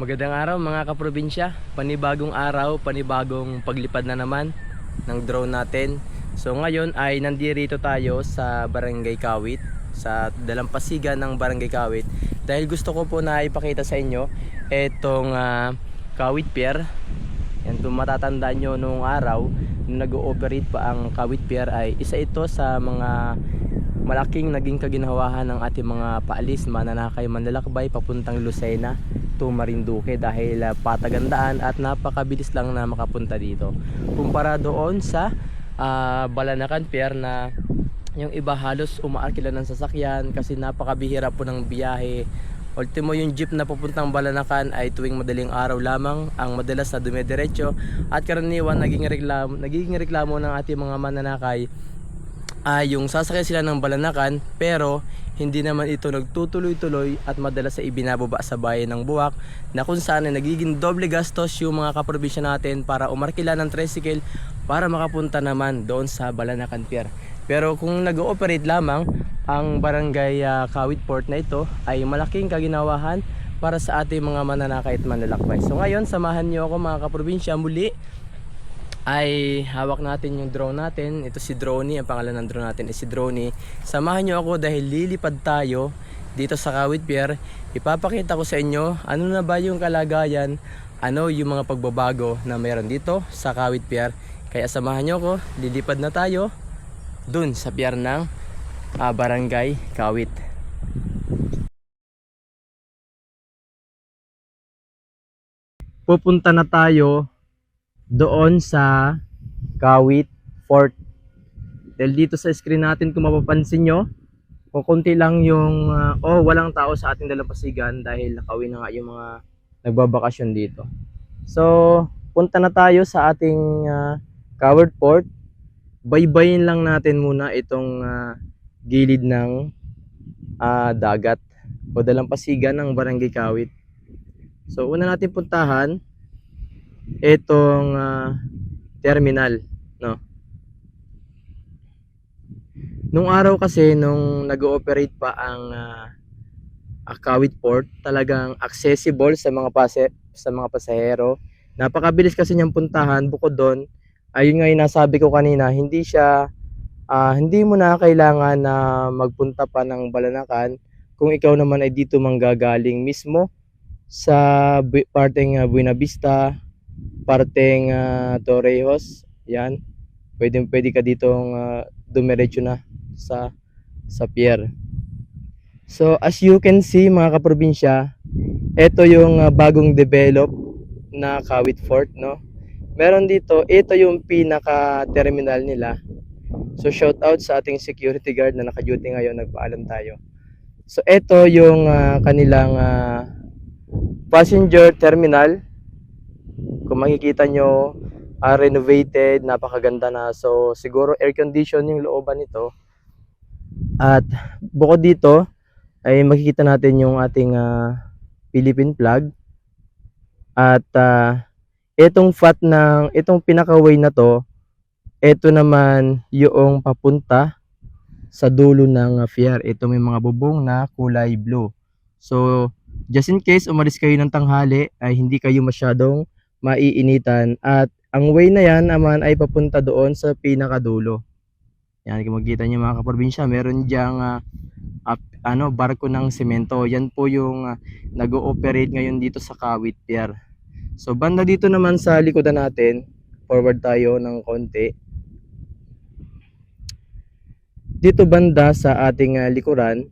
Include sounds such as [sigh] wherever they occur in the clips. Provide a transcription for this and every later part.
Magandang araw mga kaprobinsya. Panibagong araw, panibagong paglipad na naman ng drone natin. So ngayon ay nandirito tayo sa Barangay Kawit, sa dalampasigan ng Barangay Kawit. Dahil gusto ko po na ipakita sa inyo etong ah, Kawit Pier. Yan kung matatandaan nyo noong araw, nung nag-ooperate pa ang Kawit Pier ay isa ito sa mga malaking naging kaginawahan ng ating mga paalis, mananakay, manlalakbay papuntang Lucena to Marinduque dahil uh, patagandaan at napakabilis lang na makapunta dito. Kumpara doon sa ah, Balanacan Pier na yung iba halos umaarkila ng sasakyan kasi napakabihira po ng biyahe. Ultimo yung jeep na papuntang Balanacan ay tuwing madaling araw lamang ang madalas na dumediretso at karaniwan naging reklamo, nagiging reklamo ng ating mga mananakay ay yung sasakyan sila ng Balanacan pero hindi naman ito nagtutuloy-tuloy at madalas sa ibinababa sa bayan ng Buwak na kung saan ay nagiging doble gastos yung mga kaprobinsya natin para umarkila ng tricycle para makapunta naman doon sa Balanacan Pier. Pero kung nag-ooperate lamang ang barangay ah, Kawit Port na ito ay malaking kaginawahan para sa ating mga mananakay at manlalakbay. So ngayon, samahan niyo ako mga kaprobinsya muli ay hawak natin yung drone natin. Ito si Droney, ang pangalan ng drone natin ay si Droney. Samahan nyo ako dahil lilipad tayo dito sa Kawit Pier. Ipapakita ko sa inyo ano na ba yung kalagayan, ano yung mga pagbabago na meron dito sa Kawit Pier. Kaya samahan nyo ako, lilipad na tayo dun sa pier ng ah, Barangay Kawit. Pupunta na tayo doon sa Kawit Fort. Dahil dito sa screen natin kung mapapansin nyo, kukunti lang yung, ah, oh walang tao sa ating dalampasigan dahil nakauwi na nga yung mga nagbabakasyon dito. So, punta na tayo sa ating ah, Kawit Fort. Baybayin lang natin muna itong ah, gilid ng ah, dagat o dalampasigan ng Barangay Kawit. So, una natin puntahan itong ah, terminal, no? Nung araw kasi nung nag-ooperate pa ang ah, Akawit Port, talagang accessible sa mga pase sa mga pasahero. Napakabilis kasi niyang puntahan bukod doon. Ayun nga yung nasabi ko kanina, hindi siya ah, hindi mo na kailangan na magpunta pa ng Balanacan kung ikaw naman ay dito manggagaling mismo sa parteng uh, Buena Vista, parteng uh, Torrejos, yan. Pwede pwede ka ditong uh, dumiretso na sa sa pier. So as you can see mga kaprobinsya, ito yung uh, bagong develop na Kawit Fort, no? Meron dito, ito yung pinaka terminal nila. So shout out sa ating security guard na naka-duty ngayon, nagpaalam tayo. So ito yung uh, kanilang uh, passenger terminal. Kung makikita nyo, ah, renovated, napakaganda na. So, siguro air condition yung looban nito. At bukod dito, ay makikita natin yung ating ah, Philippine flag. At ah, itong fat ng, itong pinaka-way na to, ito naman yung papunta sa dulo ng ah, pier. Ito may mga bubong na kulay blue. So, just in case umalis kayo ng tanghali ay hindi kayo masyadong maiinitan at ang way na yan naman ay papunta doon sa pinakadulo. Yan, kung makikita niyo mga kaprobinsya, meron diyang ah, ap- ano, barko ng semento. Yan po yung ah, nag-ooperate ngayon dito sa Kawit Pier. So banda dito naman sa likodan natin, forward tayo ng konti. Dito banda sa ating ah, likuran,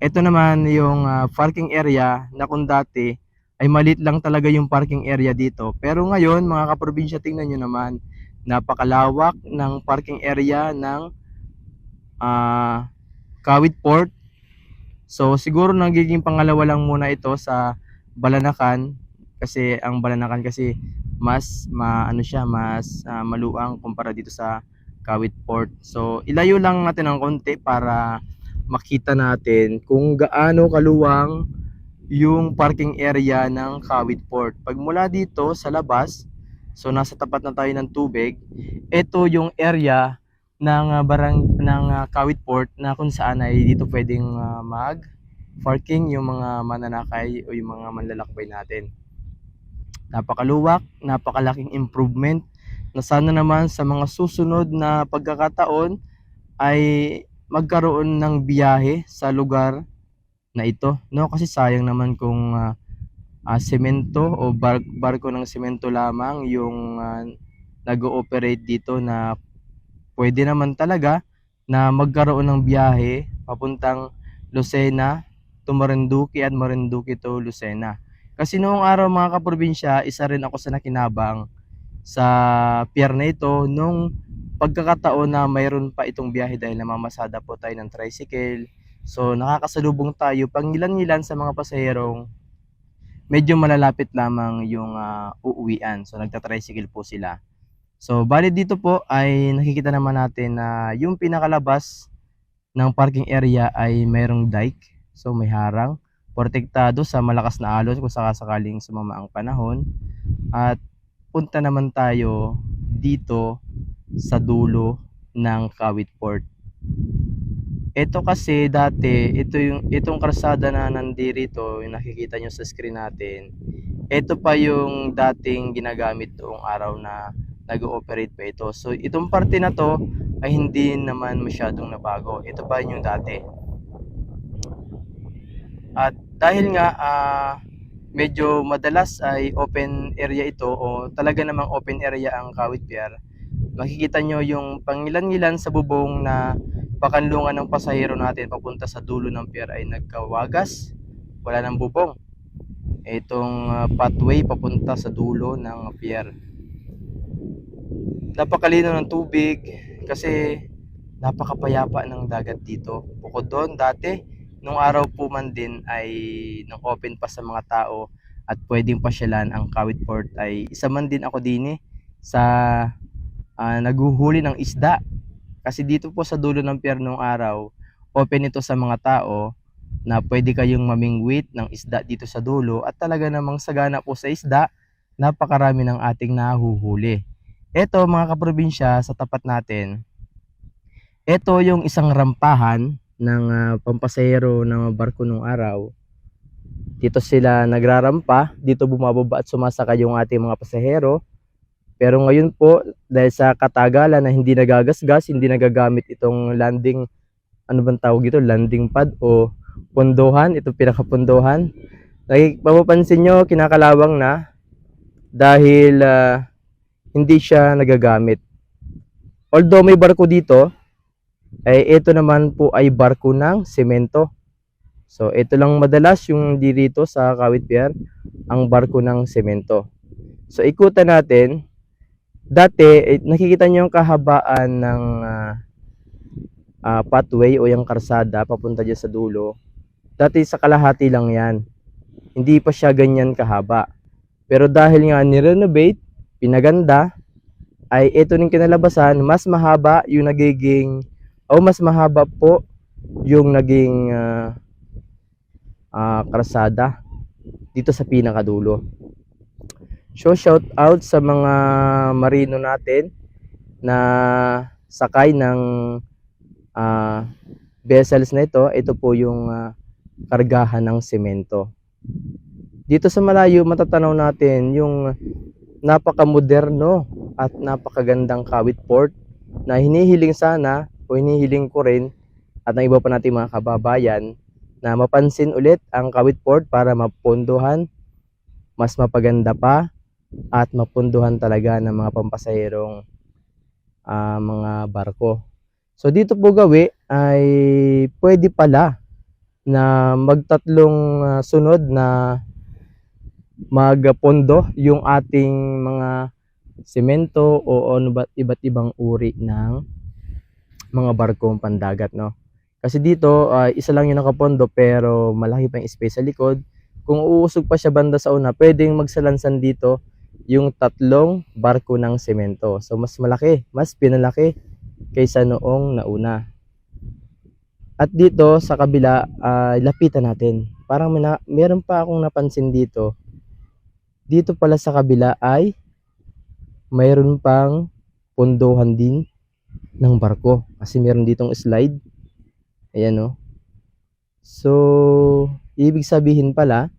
ito naman yung ah, parking area na kung dati ay maliit lang talaga yung parking area dito. Pero ngayon, mga kaprobinsya, tingnan nyo naman, napakalawak ng parking area ng ah, Kawit Port. So siguro nagiging pangalawa lang muna ito sa Balanacan kasi ang Balanacan kasi mas maano siya, mas ah, maluang kumpara dito sa Kawit Port. So ilayo lang natin ng konti para makita natin kung gaano kaluwang yung parking area ng Kawit Port. Pag mula dito sa labas, so nasa tapat na tayo ng tubig, ito yung area ng ah, barang ng ah, Kawit Port na kung saan ay dito pwedeng ah, mag parking yung mga mananakay o yung mga manlalakbay natin. Napakaluwak, napakalaking improvement na sana naman sa mga susunod na pagkakataon ay magkaroon ng biyahe sa lugar na ito, no? Kasi sayang naman kung ah, ah, semento o bar- barko ng semento lamang yung ah, nag-ooperate dito na pwede naman talaga na magkaroon ng biyahe papuntang Lucena to Marinduque at Marinduque to Lucena. Kasi noong araw mga kaprobinsya, isa rin ako sa nakinabang sa pier na ito nung pagkakataon na mayroon pa itong biyahe dahil namamasada po tayo ng tricycle. So nakakasalubong tayo pangilan-ngilan sa mga pasaherong medyo malalapit lamang yung ah, uuwian. So nagta-tricycle po sila. So bali dito po ay nakikita naman natin na yung pinakalabas ng parking area ay mayroong dike. So may harang, protektado sa malakas na alon kung sakasakaling sumama ang panahon. At punta naman tayo dito sa dulo ng Kawit Port. Ito kasi dati, ito yung itong kalsada na nandirito, yung nakikita nyo sa screen natin. Ito pa yung dating ginagamit noong araw na nag-ooperate pa ito. So itong parte na to ay hindi naman masyadong nabago. Ito pa yung dati. At dahil nga ah, medyo madalas ay open area ito o talaga namang open area ang Kawit Pier, makikita nyo yung pangilan-ngilan sa bubong na pakanlungan ng pasahero natin papunta sa dulo ng pier ay nagkawagas, wala ng bubong. Itong ah, pathway papunta sa dulo ng pier. Napakalino ng tubig kasi napakapayapa ng dagat dito. Bukod doon, dati, nung araw po man din ay nung open pa sa mga tao at pwedeng pasyalan ang Kawit Port ay isa man din ako din eh, sa ah, naghuhuli ng isda. Kasi dito po sa dulo ng pier nung araw, open ito sa mga tao na pwede kayong mamingwit ng isda dito sa dulo at talaga namang sagana po sa isda, napakarami ng ating nahuhuli. Ito mga kaprobinsya sa tapat natin, ito yung isang rampahan ng ah, pampasahero ng barko nung araw. Dito sila nagrarampa, dito bumababa at sumasakay yung ating mga pasahero. Pero ngayon po, dahil sa katagalan na hindi nagagasgas, hindi nagagamit itong landing, ano bang tawag ito, landing pad o pondohan, ito pinakapondohan. Like, mapapansin nyo, kinakalawang na dahil ah, hindi siya nagagamit. Although may barko dito, ay ito naman po ay barko ng semento. So ito lang madalas yung dito sa Kawit Pier, ang barko ng semento. So ikutan natin, dati eh, nakikita niyo yung kahabaan ng ah, ah, pathway o yung karsada papunta dyan sa dulo. Dati sa kalahati lang yan. Hindi pa siya ganyan kahaba. Pero dahil nga ni-renovate, pinaganda, ay ito ning kinalabasan, mas mahaba yung nagiging o mas mahaba po yung naging ah, ah, karsada dito sa pinakadulo. So shout out sa mga marino natin na sakay ng ah, vessels na ito. Ito po yung ah, kargahan ng semento. Dito sa malayo matatanaw natin yung napakamoderno at napakagandang Kawit Port na hinihiling sana o hinihiling ko rin at ng iba pa nating mga kababayan na mapansin ulit ang Kawit Port para mapondohan, mas mapaganda pa at mapunduhan talaga ng mga pampasaherong ah, mga barko. So dito po gawi ay pwede pala na magtatlong ah, sunod na magpondo yung ating mga semento o ano ba iba't ibang uri ng mga barkong pandagat no. Kasi dito ah, isa lang yung nakapondo pero malaki pa yung space sa likod. Kung uusog pa siya banda sa una, pwedeng magsalansan dito yung tatlong barko ng semento. So mas malaki, mas pinalaki kaysa noong nauna. At dito sa kabila, ah, lapitan natin. Parang may na, meron pa akong napansin dito. Dito pala sa kabila ay mayroon pang pondohan din ng barko. Kasi meron ditong slide. Ayan o. So, ibig sabihin pala,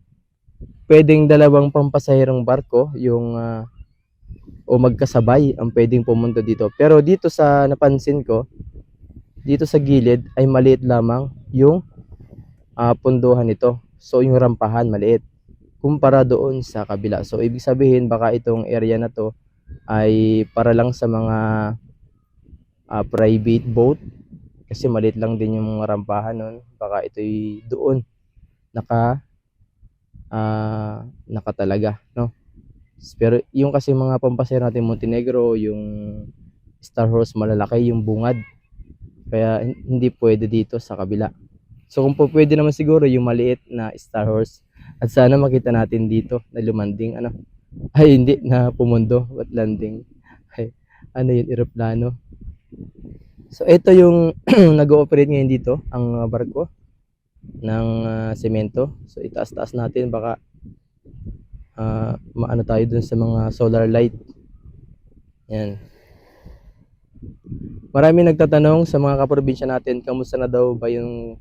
pwedeng dalawang pampasaherong barko yung ah, o magkasabay ang pwedeng pumunta dito. Pero dito sa napansin ko, dito sa gilid ay maliit lamang yung ah, punduhan nito. So, yung rampahan maliit kumpara doon sa kabila. So, ibig sabihin baka itong area na to ay para lang sa mga ah, private boat kasi maliit lang din yung rampahan nun. Baka ito'y doon naka ah naka talaga, no? Pero yung kasi mga pampasero natin Montenegro, yung Star Horse malalaki yung bungad. Kaya hin- hindi pwede dito sa kabila. So kung pwede naman siguro yung maliit na Star Horse at sana makita natin dito na lumanding ano. [laughs] Ay hindi na pumundo at landing. Ay ano yun eroplano. So ito yung [clears throat] nag-ooperate ngayon dito ang uh, barko ng uh, semento. So itaas-taas natin baka ah, maano tayo dun sa mga solar light. Yan. Marami nagtatanong sa mga kaprobinsya natin, kamusta na daw ba yung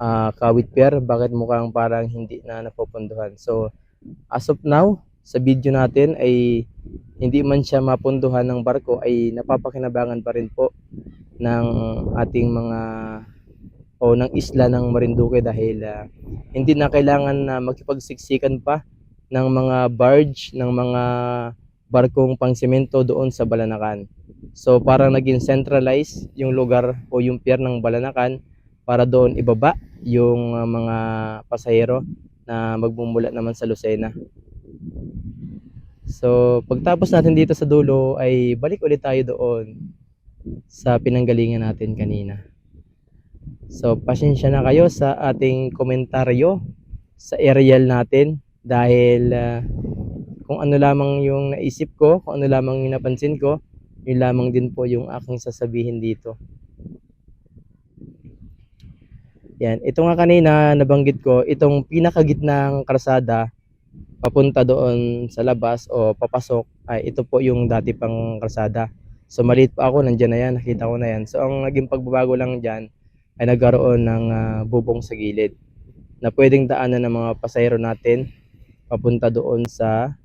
ah, Kawit Pier? Bakit mukhang parang hindi na napupunduhan? So, as of now, sa video natin ay hindi man siya mapunduhan ng barko ay napapakinabangan pa rin po ng ating mga o ng isla ng Marinduque dahil ah, hindi na kailangan na magkipagsiksikan pa ng mga barge, ng mga barkong pangsemento doon sa Balanakan. So parang naging centralized yung lugar o yung pier ng Balanakan para doon ibaba yung uh, mga pasahero na magmumula naman sa Lucena. So pagtapos natin dito sa dulo ay balik ulit tayo doon sa pinanggalingan natin kanina. So pasensya na kayo sa ating komentaryo sa aerial natin dahil ah, kung ano lamang yung naisip ko, kung ano lamang yung napansin ko, yun lamang din po yung aking sasabihin dito. Yan, ito nga kanina nabanggit ko, itong pinakagitnang kalsada papunta doon sa labas o papasok ay ito po yung dati pang kalsada. So maliit pa ako, nandiyan na yan, nakita ko na yan. So ang naging pagbabago lang dyan ay nagkaroon ng ah, bubong sa gilid na pwedeng daanan ng mga pasahero natin papunta doon sa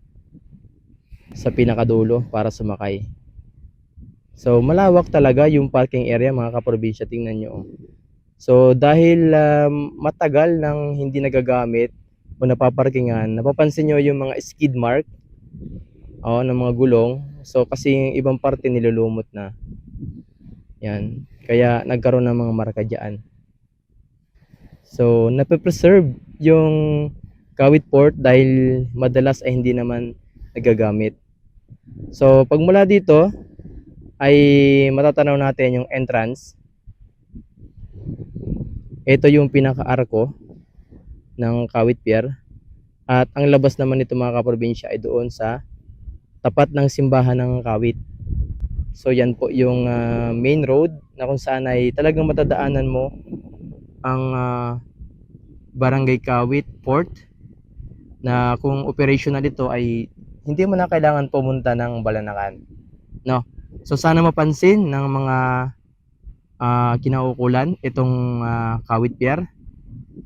sa pinakadulo para sumakay. So malawak talaga yung parking area mga kaprobinsya, tingnan nyo. oh. So dahil um, matagal nang hindi nagagamit o napaparkingan, napapansin nyo yung mga skid mark oh, ng mga gulong. So kasi yung ibang parte nilulumot na. Yan. Kaya nagkaroon ng mga marka dyan. So nape-preserve yung Kawit Port dahil madalas ay hindi naman nagagamit. So pag mula dito ay matatanaw natin yung entrance. Ito yung pinaka-arko ng Kawit Pier. At ang labas naman nito mga kaprobinsya ay doon sa tapat ng simbahan ng Kawit. So yan po yung ah, main road na kung saan ay talagang matadaanan mo ang ah, Barangay Kawit Port na kung operational ito ay hindi mo na kailangan pumunta ng Balanakan. No? So sana mapansin ng mga ah, kinaukulan itong ah, Kawit Pier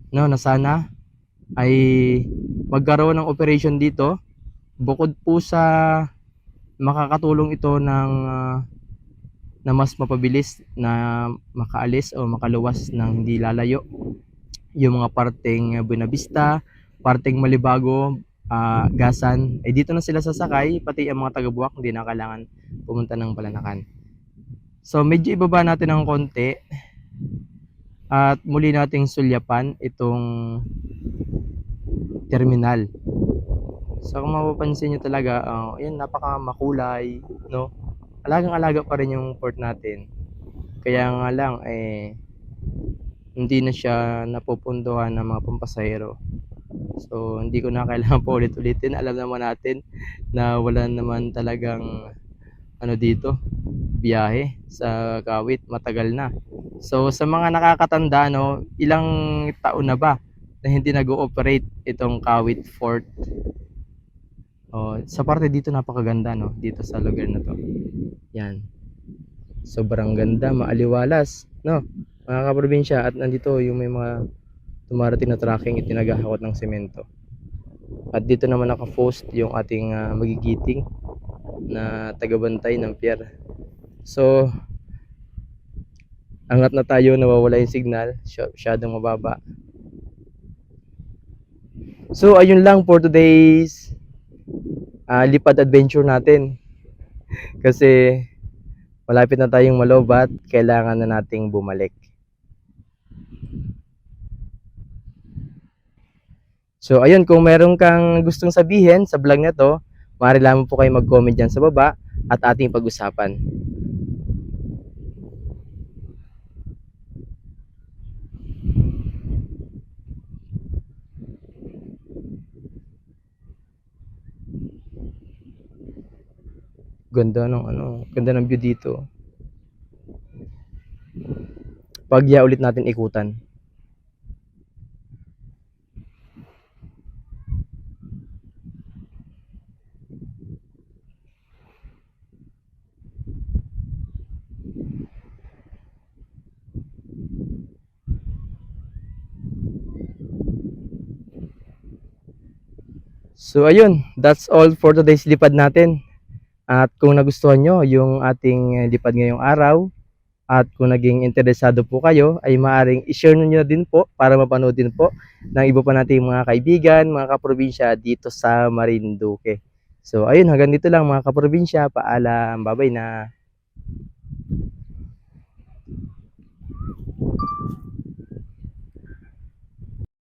no na sana ay magkaroon ng operation dito bukod po sa makakatulong ito ng ah, na mas mapabilis na makaalis o makaluwas ng hindi lalayo yung mga parteng Buenavista, parteng Malibago, ah, Gasan, ay dito na sila sasakay, pati ang mga taga-Buwak hindi na kailangan pumunta ng Balanakan. So medyo ibaba natin ng konti at muli nating sulyapan itong terminal. So kung mapapansin nyo talaga, uh, yan napaka makulay, no? Alagang-alaga pa rin yung port natin. Kaya nga lang eh hindi na siya napupunduhan ng mga pampasahero. So hindi ko na [laughs] kailangan pa ulit-ulitin. Alam naman natin na wala naman talagang ano dito, biyahe sa Kawit, matagal na. So sa mga nakakatanda no, ilang taon na ba na hindi nag-ooperate itong Kawit Fort? Oh, sa parte dito napakaganda no, dito sa lugar na to. Yan. Sobrang ganda, maaliwalas, no? Mga kaprobinsya at nandito yung may mga dumarating na tracking itinagahakot ng semento. At dito naman naka-post yung ating ah, magigiting na tagabantay ng pier. So, angat na tayo, nawawala yung signal, Sya- masyadong mababa. So, ayun lang for today's ah, lipad adventure natin. [laughs] Kasi malapit na tayong malobat, kailangan na nating bumalik. So, ayun, kung meron kang gustong sabihin sa vlog na to, maaari lamang po kayo mag-comment dyan sa baba at ating pag-usapan. Ganda ng ano, ganda ng view dito. Pagya ulit natin ikutan. So ayun, that's all for today's lipad natin. At kung nagustuhan nyo yung ating eh, lipad ngayong araw, at kung naging interesado po kayo, ay maaring i-share nyo din po para mapanood din po ng iba pa nating mga kaibigan, mga kaprobinsya dito sa Marinduque. So ayun, hanggang dito lang mga kaprobinsya. Paalam, bye-bye na.